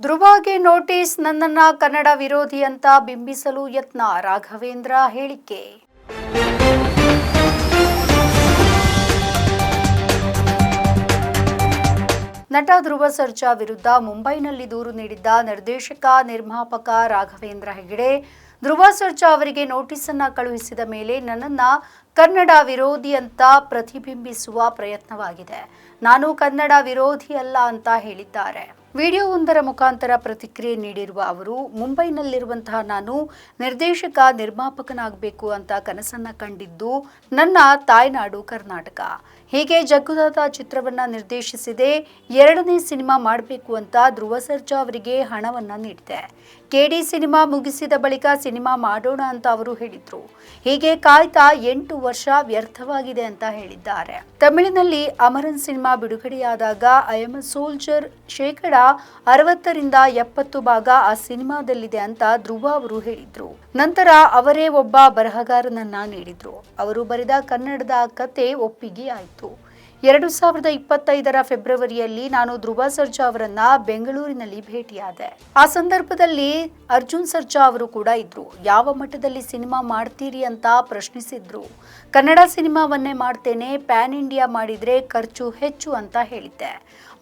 ಧ್ರುವಗೆ notice, ನನ್ನನ್ನ ಕನ್ನಡ ವಿರೋಧಿ ಅಂತ ಬಿಂಬಿಸಲು ಯತ್ನ, ರಾಘವೇಂದ್ರ ಹೇಳಿಕೆ. ನಟ ಧ್ರುವ ಸರ್ಜಾ ವಿರುದ್ಧ ಮುಂಬೈನಲ್ಲಿ ದೂರು ನೀಡಿದ್ದ ನಿರ್ದೇಶಕ, ನಿರ್ಮಾಪಕ ರಾಘವೇಂದ್ರ ಹೆಗಡೆ, ಧ್ರುವ ಸರ್ಜಾ ಅವರಿಗೆ ನೋಟಿಸ್ ಅನ್ನ ಕಳುಹಿಸಿದ ಮೇಲೆ ನನ್ನನ್ನ ಕನ್ನಡ ವಿರೋಧಿ ಅಂತ ಪ್ರತಿಬಿಂಬಿಸುವ ಪ್ರಯತ್ನವಾಗಿದೆ. ನಾನು ಕನ್ನಡ ವಿರೋಧಿ ಅಲ್ಲ ಅಂತ ಹೇಳಿದ್ದಾರೆ. ವಿಡಿಯೋವೊಂದರ ಮುಖಾಂತರ ಪ್ರತಿಕ್ರಿಯೆ ನೀಡಿರುವ ಅವರು, ಮುಂಬೈನಲ್ಲಿರುವಂತಹ ನಾನು ನಿರ್ದೇಶಕ, ನಿರ್ಮಾಪಕನಾಗಬೇಕು ಅಂತ ಕನಸನ್ನ ಕಂಡಿದ್ದು ನನ್ನ ತಾಯ್ನಾಡು, ಕರ್ನಾಟಕ. ಹೀಗೆ ಜಗ್ಗುದಾತ ಚಿತ್ರವನ್ನ ನಿರ್ದೇಶಿಸಿದೆ, ಎರಡನೇ ಸಿನಿಮಾ ಮಾಡಬೇಕು ಅಂತ ಧ್ರುವ ಸರ್ಜಾ ಅವರಿಗೆ ಹಣವನ್ನ ನೀಡಿದೆ. ಕೆಡಿ ಸಿನಿಮಾ ಮುಗಿಸಿದ ಬಳಿಕ ಸಿನಿಮಾ ಮಾಡೋಣ ಅಂತ ಅವರು ಹೇಳಿದ್ರು. ಹೀಗೆ ಕಾಯ್ತಾ ಎಂಟು ವರ್ಷ ವ್ಯರ್ಥವಾಗಿದೆ ಅಂತ ಹೇಳಿದ್ದಾರೆ. ತಮಿಳಿನಲ್ಲಿ ಅಮರನ್ ಸಿನಿಮಾ ಬಿಡುಗಡೆಯಾದಾಗ, ಐ ಎಂ ಸೋಲ್ಜರ್ ಶೇಕಡ ಅರವತ್ತರಿಂದ ಎಪ್ಪತ್ತು ಭಾಗ ಆ ಸಿನಿಮಾದಲ್ಲಿದೆ ಅಂತ ಧ್ರುವ ಅವರು ಹೇಳಿದ್ರು. ನಂತರ ಅವರೇ ಒಬ್ಬ ಬರಹಗಾರನನ್ನ ನೀಡಿದ್ರು. ಅವರು ಬರೆದ ಕನ್ನಡದ ಕತೆ ಒಪ್ಪಿಗೆ ಆಯಿತು. ಎರಡು ಸಾವಿರದ ಇಪ್ಪತ್ತೈದರ ಫೆಬ್ರವರಿಯಲ್ಲಿ ನಾನು ಧ್ರುವ ಸರ್ಜಾ ಅವರನ್ನ ಬೆಂಗಳೂರಿನಲ್ಲಿ ಭೇಟಿಯಾದೆ. ಆ ಸಂದರ್ಭದಲ್ಲಿ ಅರ್ಜುನ್ ಸರ್ಜಾ ಅವರು ಕೂಡ ಇದ್ರು. ಯಾವ ಮಟ್ಟದಲ್ಲಿ ಸಿನಿಮಾ ಮಾಡ್ತೀರಿ ಅಂತ ಪ್ರಶ್ನಿಸಿದ್ರು. ಕನ್ನಡ ಸಿನಿಮಾವನ್ನೇ ಮಾಡ್ತೇನೆ, ಪ್ಯಾನ್ ಇಂಡಿಯಾ ಮಾಡಿದ್ರೆ ಖರ್ಚು ಹೆಚ್ಚು ಅಂತ ಹೇಳಿದ್ದೆ.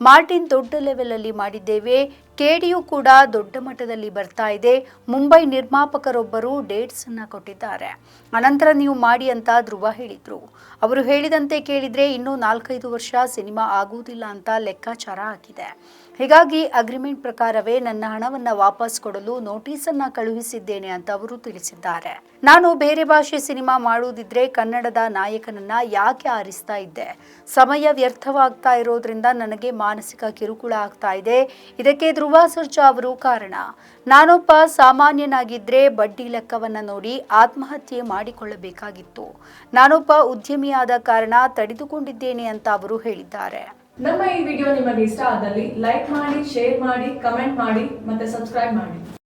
ಮಾರ್ಟಿನ್ ದೊಡ್ಡ ಲೆವೆಲ್ ಅಲ್ಲಿ ಮಾಡಿದ್ದೇವೆ ಕೆಡಿಯು ಕೂಡ ದೊಡ್ಡ ಮಟ್ಟದಲ್ಲಿ ಬರ್ತಾ ಇದೆ. ಮುಂಬೈ ನಿರ್ಮಾಪಕರೊಬ್ಬರು ಡೇಟ್ಸ್ ಅನ್ನ ಕೊಟ್ಟಿದ್ದಾರೆ. ಅನಂತರ ನೀವು ಮಾಡಿ ಅಂತ ಧ್ರುವ ಹೇಳಿದ್ರು. ಅವರು ಹೇಳಿದಂತೆ ಕೇಳಿದ್ರೆ ಇನ್ನೂ ನಾಲ್ಕೈದು ವರ್ಷ ಸಿನಿಮಾ ಆಗುವುದಿಲ್ಲ ಅಂತ ಲೆಕ್ಕಾಚಾರ ಹಾಕಿದೆ. ಹೀಗಾಗಿ ಅಗ್ರಿಮೆಂಟ್ ಪ್ರಕಾರವೇ ನನ್ನ ಹಣವನ್ನ ವಾಪಸ್ ಕೊಡಲು ನೋಟಿಸ್ ಅನ್ನ ಕಳುಹಿಸಿದ್ದೇನೆ ಅಂತ ಅವರು ತಿಳಿಸಿದ್ದಾರೆ. ನಾನು ಬೇರೆ ಭಾಷೆ ಸಿನಿಮಾ ಮಾಡುವುದಿದ್ರೆ ಕನ್ನಡದ ನಾಯಕನನ್ನ ಯಾಕೆ ಆರಿಸ್ತಾ ಇದ್ದೆ? ಸಮಯ ವ್ಯರ್ಥವಾಗ್ತಾ ಇರೋದ್ರಿಂದ ನನಗೆ ಮಾನಸಿಕ ಕಿರುಕುಳ ಆಗ್ತಾ ಇದೆ. ಇದಕ್ಕೆ ಧ್ರುವ ಸರ್ಜಾ ಅವರು ಕಾರಣ. ನಾನೊಬ್ಬ ಸಾಮಾನ್ಯನಾಗಿದ್ರೆ ಬಡ್ಡಿ ಲೆಕ್ಕವನ್ನ ನೋಡಿ ಆತ್ಮಹತ್ಯೆ ಮಾಡಿಕೊಳ್ಳಬೇಕಾಗಿತ್ತು. ನಾನೊಬ್ಬ ಉದ್ಯಮಿಯಾದ ಕಾರಣ ತಡೆದುಕೊಂಡಿದ್ದೇನೆ ಅಂತ ಅವರು ಹೇಳಿದ್ದಾರೆ. ನಮ್ಮ ಈ ವಿಡಿಯೋ ನಿಮಗೆ ಇಷ್ಟ ಆದಲ್ಲಿ ಲೈಕ್ ಮಾಡಿ, ಶೇರ್ ಮಾಡಿ, ಕಮೆಂಟ್ ಮಾಡಿ ಮತ್ತೆ ಸಬ್ಸ್ಕ್ರೈಬ್ ಮಾಡಿ.